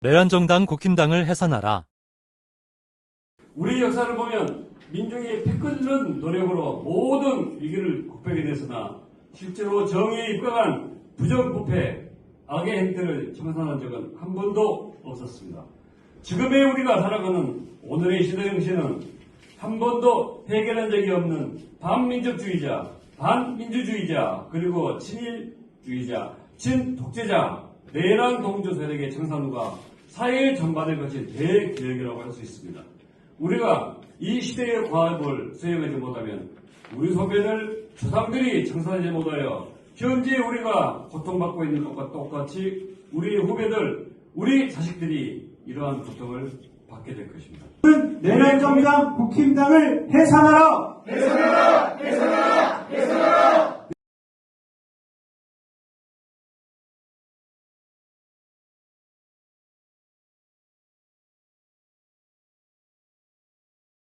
내란정당 국힘당을 해산하라. 우리 역사를 보면 민중이 피 끓는 노력으로 모든 위기를 극복해냈으나 실제로 정의에 입각한 부정부패, 악의 행태를 청산한 적은 한 번도 없었습니다. 지금의 우리가 살아가는 오늘의 시대 정신은 한 번도 해결한 적이 없는 반민족주의자, 반민주주의자, 그리고 친일주의자, 친독재자, 내란 동조 세력의 청산과 사회 전반에 거친 대기획이라고 할 수 있습니다. 우리가 이 시대의 과업을 수행하지 못하면 우리 소변을 조상들이 청산하지 못하여 현재 우리가 고통받고 있는 것과 똑같이 우리 후배들, 우리 자식들이 이러한 고통을 받게 될 것입니다. 내란 정당 국힘당을 해산하라! 해산하라! 해산하라! 해산하라!